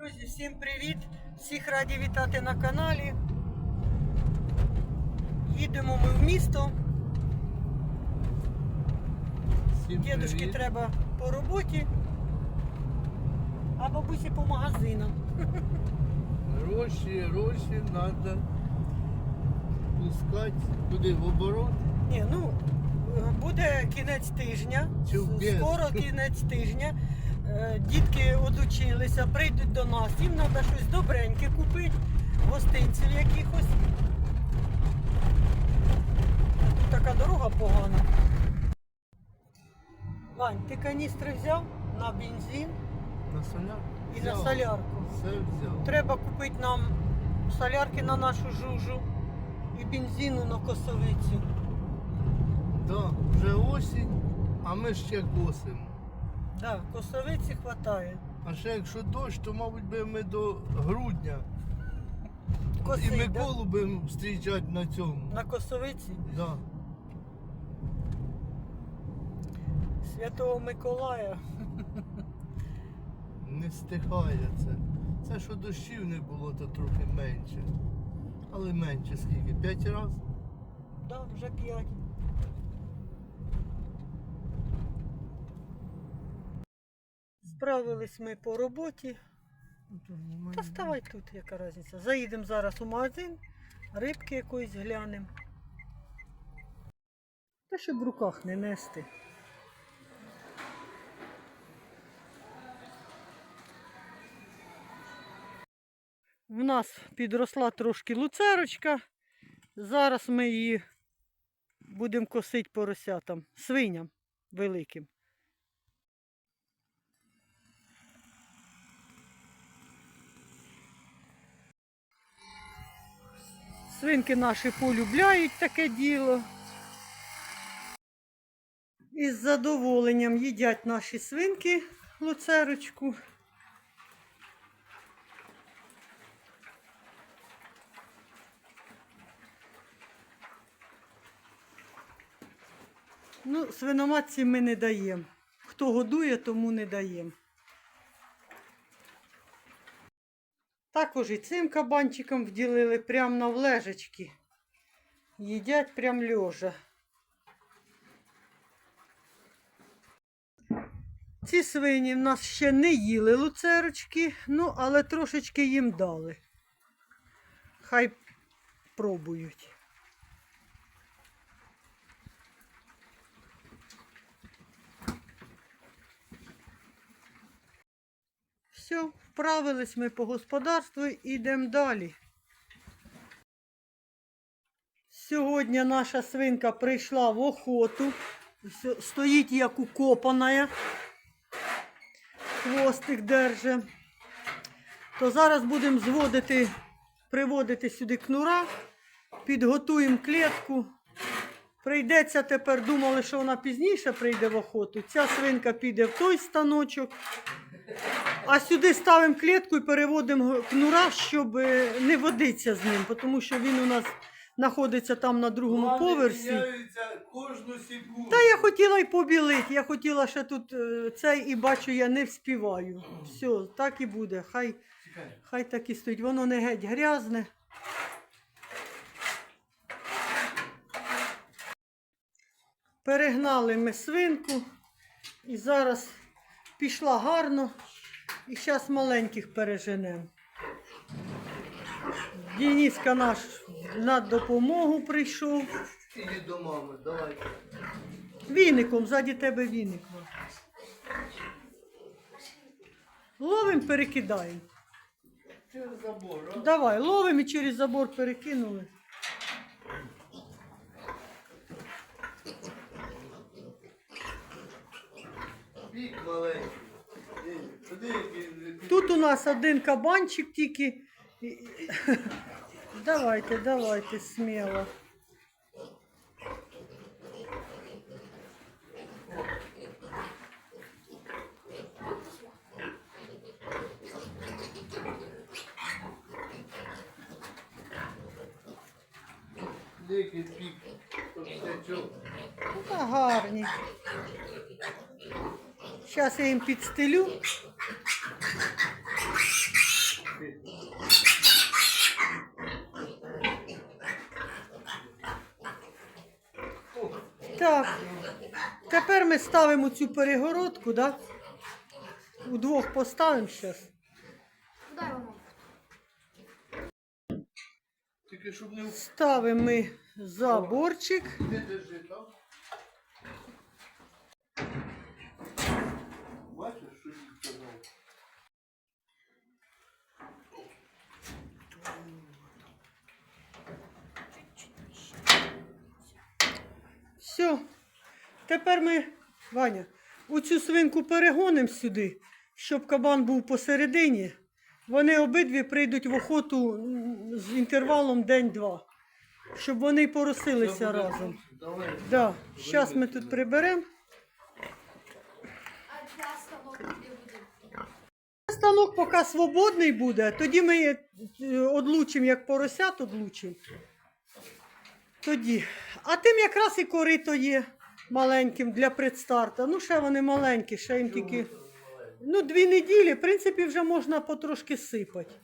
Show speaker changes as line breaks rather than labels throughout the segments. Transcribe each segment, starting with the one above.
Друзі, всім привіт! Всіх раді вітати на каналі. Їдемо ми в місто. Дідушки треба по роботі, а бабусі по магазинам.
Гроші, гроші треба пускати куди в оборот.
Ні, ну буде кінець тижня.
Без?
Скоро кінець тижня. Е, Дітки одучилися, прийдуть до нас. Їм треба щось добреньке купити, гостинців якихось. Тут така дорога погана. Вань, ти каністри взяв на бензин
На солярку?
і на солярку.
Все взяв.
Треба купити нам солярки на нашу жужу і бензину на косовицю.
Да, вже осінь, а ми ще косимо.
Да, косовиці вистачає.
А ще якщо дощ, то, мабуть, би ми до грудня. І
Косить, да?
Миколу будемо зустрічати на цьому.
На косовиці
Да.
Святого Миколая.
Не стихає це. Це що дощів не було, то трохи менше. Але менше скільки? П'ять разів?
Да, вже п'ять. Справились ми по роботі. Та ставай тут, яка різниця. Заїдемо зараз у магазин, рибки якоїсь глянемо. Та щоб в руках не нести. В нас підросла трошки луцерочка. Зараз ми її будемо косити поросятам, свиням великим. Свинки наші полюбляють таке діло. І з задоволенням їдять наші свинки луцерочку. Ну, свиноматці ми не даємо. Хто годує, тому не даємо. Також і цим кабанчикам вділили прямо на влежечки. Їдять прям льожа. Ці свині в нас ще не їли луцерочки, ну, але трошечки їм дали. Хай пробують. Все, вправились ми по господарству і йдемо далі. Сьогодні наша свинка прийшла в охоту. Стоїть як укопана. Хвостик держи. То зараз будемо зводити, приводити сюди кнура, підготуємо клітку. Прийдеться тепер, думали, що вона пізніше прийде в охоту. Ця свинка піде в той станочок. А сюди ставимо клітку і переводимо кнура, щоб е, не водитися з ним, тому що він у нас знаходиться там на другому поверсі.
кожну секунду.
Та я хотіла й побілити, я хотіла ще тут е, цей і бачу, я не вспіваю. Все, так і буде. Хай, хай так і стоїть. Воно не геть грязне. Перегнали ми свинку і зараз пішла гарно. І зараз маленьких переженемо. Дініска наш на допомогу прийшов.
Іди до мами, давай.
Віником, ззаді тебе віник. Ловим, перекидаємо.
Через забор, а?
Давай, ловим і через забор перекинули.
Бік маленький. Туди
Тут у нас один кабанчик тільки. Давайте, давайте сміло.
Дикий пік.
Та гарні. Зараз я їм підстелю. Так, тепер ми ставимо цю перегородку, да? Удвох поставимо зараз. Ставимо ми заборчик.
Де держи, так?
Все. Тепер ми, Ваня, оцю свинку перегонимо сюди, щоб кабан був посередині. Вони обидві прийдуть в охоту з інтервалом день-два, щоб вони поросилися разом. Да. Зараз ми тут приберемо.
Станок
поки свободний буде, тоді ми е, одлучимо, як поросят одлучимо. Тоді. А тим якраз і корито є маленьким для предстарта. Ну, ще вони маленькі, ще їм тільки. Ну, дві неділі, в принципі, вже можна потрошки сипати.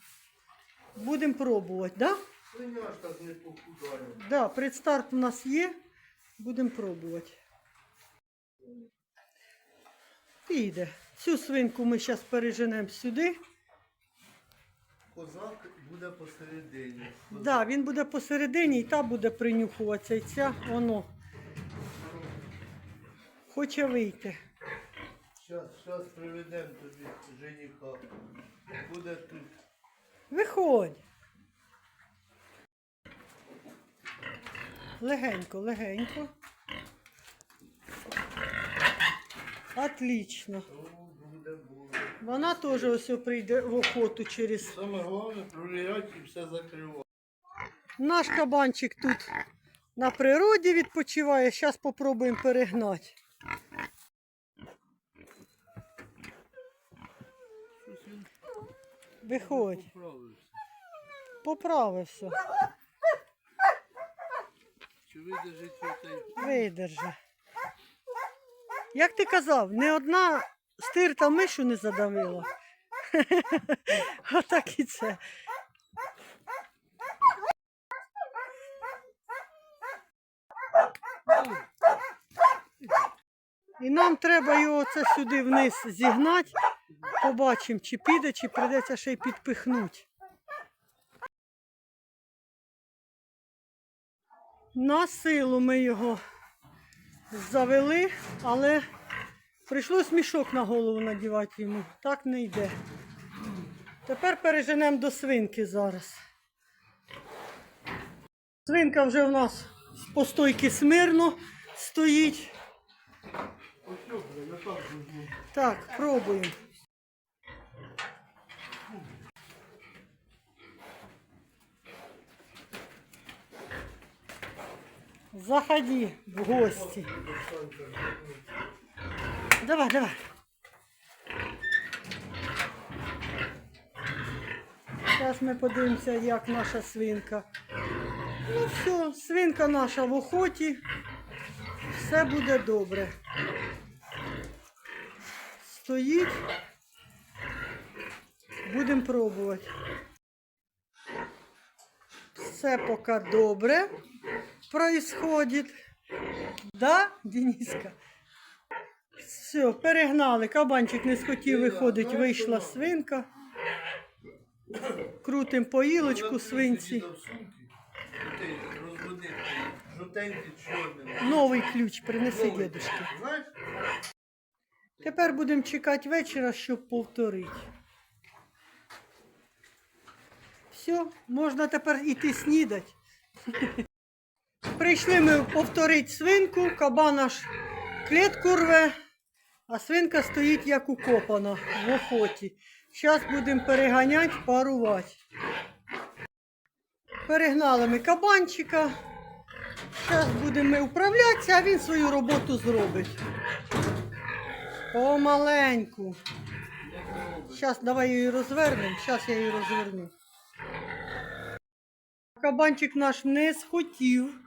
Будемо пробувати, так? Да?
Свиня ж так не похудає.
Да, предстарт у нас є. Будемо пробувати. Піде. Цю свинку ми зараз переженемо сюди.
Козак буде посередині.
Так, да, він буде посередині і та буде принюхуватися. І ця воно хоче вийти.
Зараз, зараз приведемо тобі жениха. Буде тут.
Виходь. Легенько, легенько. Отлично.
Буде, буде.
Вона теж ось прийде в охоту через.
Саме головне провіряти і все закривати.
Наш кабанчик тут на природі відпочиває. Зараз спробуємо перегнати. Виходь,
поправився. Чи видержить
видержи. Як ти казав, не одна стирта мишу не задавила. Отак і це. І нам треба його це сюди вниз зігнати. Побачимо, чи піде, чи прийдеться ще й підпихнути. На силу ми його завели, але прийшлось мішок на голову надівати йому. Так не йде. Тепер переженемо до свинки зараз. Свинка вже в нас з постойки смирно стоїть.
Так
пробуємо. Заходи в гости. Давай, давай. Зараз ми подивимося, як наша свинка. Ну все, свинка наша в охоті. Все буде добре. Стоїть. Будемо пробувати. Все поки добре происходит. Да, Дениска? Все, перегнали. Кабанчик не схотів виходить, вийшла свинка. Крутим поїлочку свинці. Новий ключ принеси дідушки. Тепер будемо чекати вечора, щоб повторити. Все, можна тепер іти снідати. Прийшли ми повторити свинку, кабан аж клітку рве, а свинка стоїть як укопана в охоті. Зараз будемо переганяти, парувати. Перегнали ми кабанчика. Зараз будемо управлятися, а він свою роботу зробить. Помаленьку. Зараз давай її розвернемо. Зараз я її розверну. Кабанчик наш не схотів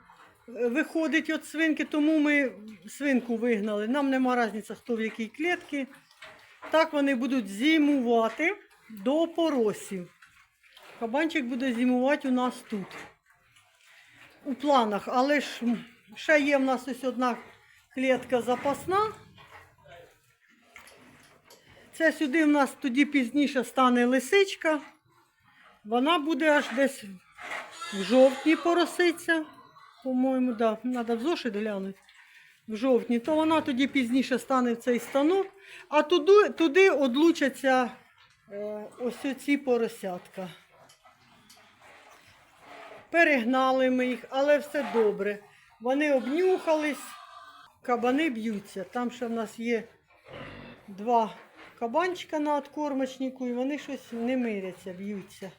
виходить від свинки, тому ми свинку вигнали. Нам нема різниці, хто в якій клітці. Так вони будуть зимувати до поросів. Кабанчик буде зимувати у нас тут. У планах, але ж ще є в нас ось одна клітка запасна. Це сюди в нас тоді пізніше стане лисичка. Вона буде аж десь в жовтні пороситься. По-моєму, да, треба в зошит глянути. В жовтні, то вона тоді пізніше стане в цей станок, а туди, туди одлучаться е, ось ці поросятка. Перегнали ми їх, але все добре. Вони обнюхались, кабани б'ються. Там ще в нас є два кабанчика на откормочнику, і вони щось не миряться, б'ються.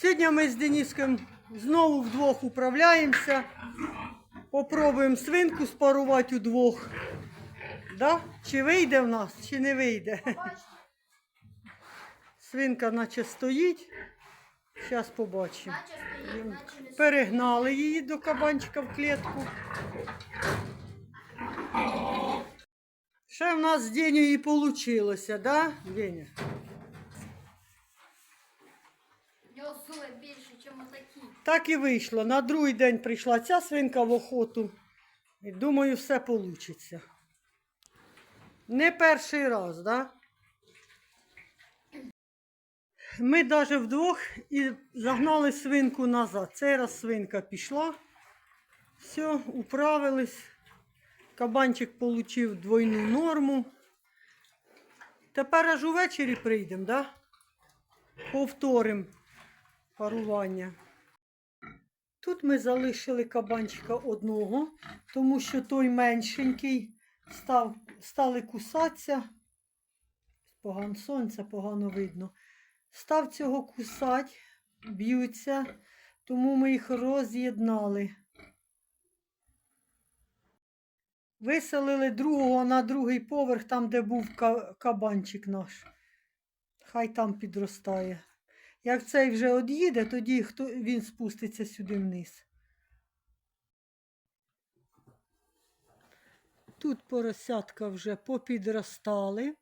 Сьогодні ми з Дениском знову вдвох управляємося. Попробуємо свинку спарувати удвох. Да? Чи вийде в нас, чи не вийде? Свинка наче стоїть. Зараз побачимо. Перегнали її до кабанчика в клітку. Ще в нас з Денею і вийшло, да, Деня?
Більше, ніж отакі.
Так і вийшло. На другий день прийшла ця свинка в охоту. І думаю, все вийде. Не перший раз, да? Ми навіть вдвох і загнали свинку назад. Цей раз свинка пішла. Все, управились. Кабанчик отримав двойну норму. Тепер аж увечері прийдемо, да? Повторимо парування. Тут ми залишили кабанчика одного, тому що той меншенький став, стали кусатися. Погано сонце, погано видно. Став цього кусати, б'ються, тому ми їх роз'єднали. Виселили другого на другий поверх, там, де був кабанчик наш. Хай там підростає. Як цей вже од'їде, тоді хто, він спуститься сюди вниз. Тут поросятка вже попідростали.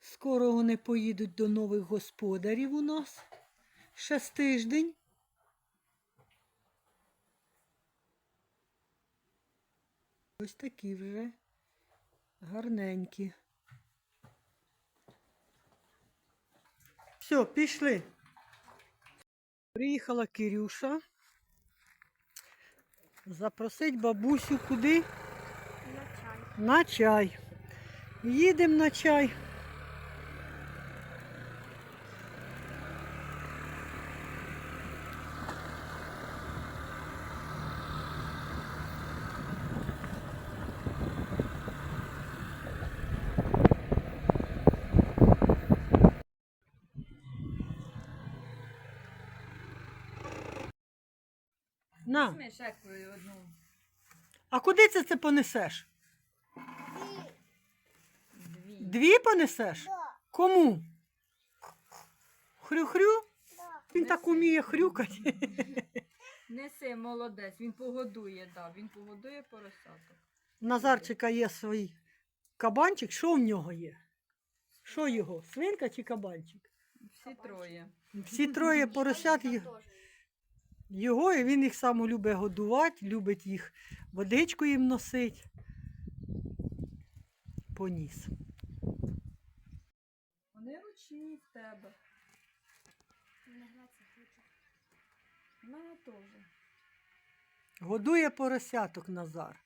Скоро вони поїдуть до нових господарів у нас. Ще з тиждень. Ось такі вже гарненькі. Все, пішли. Приїхала Кирюша. Запросить бабусю куди?
На чай.
На чай. Їдемо на чай. На,
Візьми ще одну.
а куди це це понесеш?
Дві.
Дві понесеш? Кому? Хрю-хрю? Він так уміє хрюкати.
Неси, молодець, він погодує, да, він погодує поросяток.
Назарчика є свій кабанчик. Що в нього є? Що його? Свинка чи кабанчик?
Всі троє.
Всі троє поросят є-. Його, і він їх саме любить годувати, любить їх водичку їм носить. Поніс.
Вони ручні в тебе. В мене теж.
Годує поросяток Назар.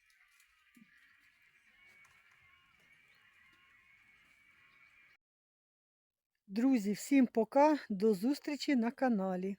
Друзі, всім пока, до зустрічі на каналі.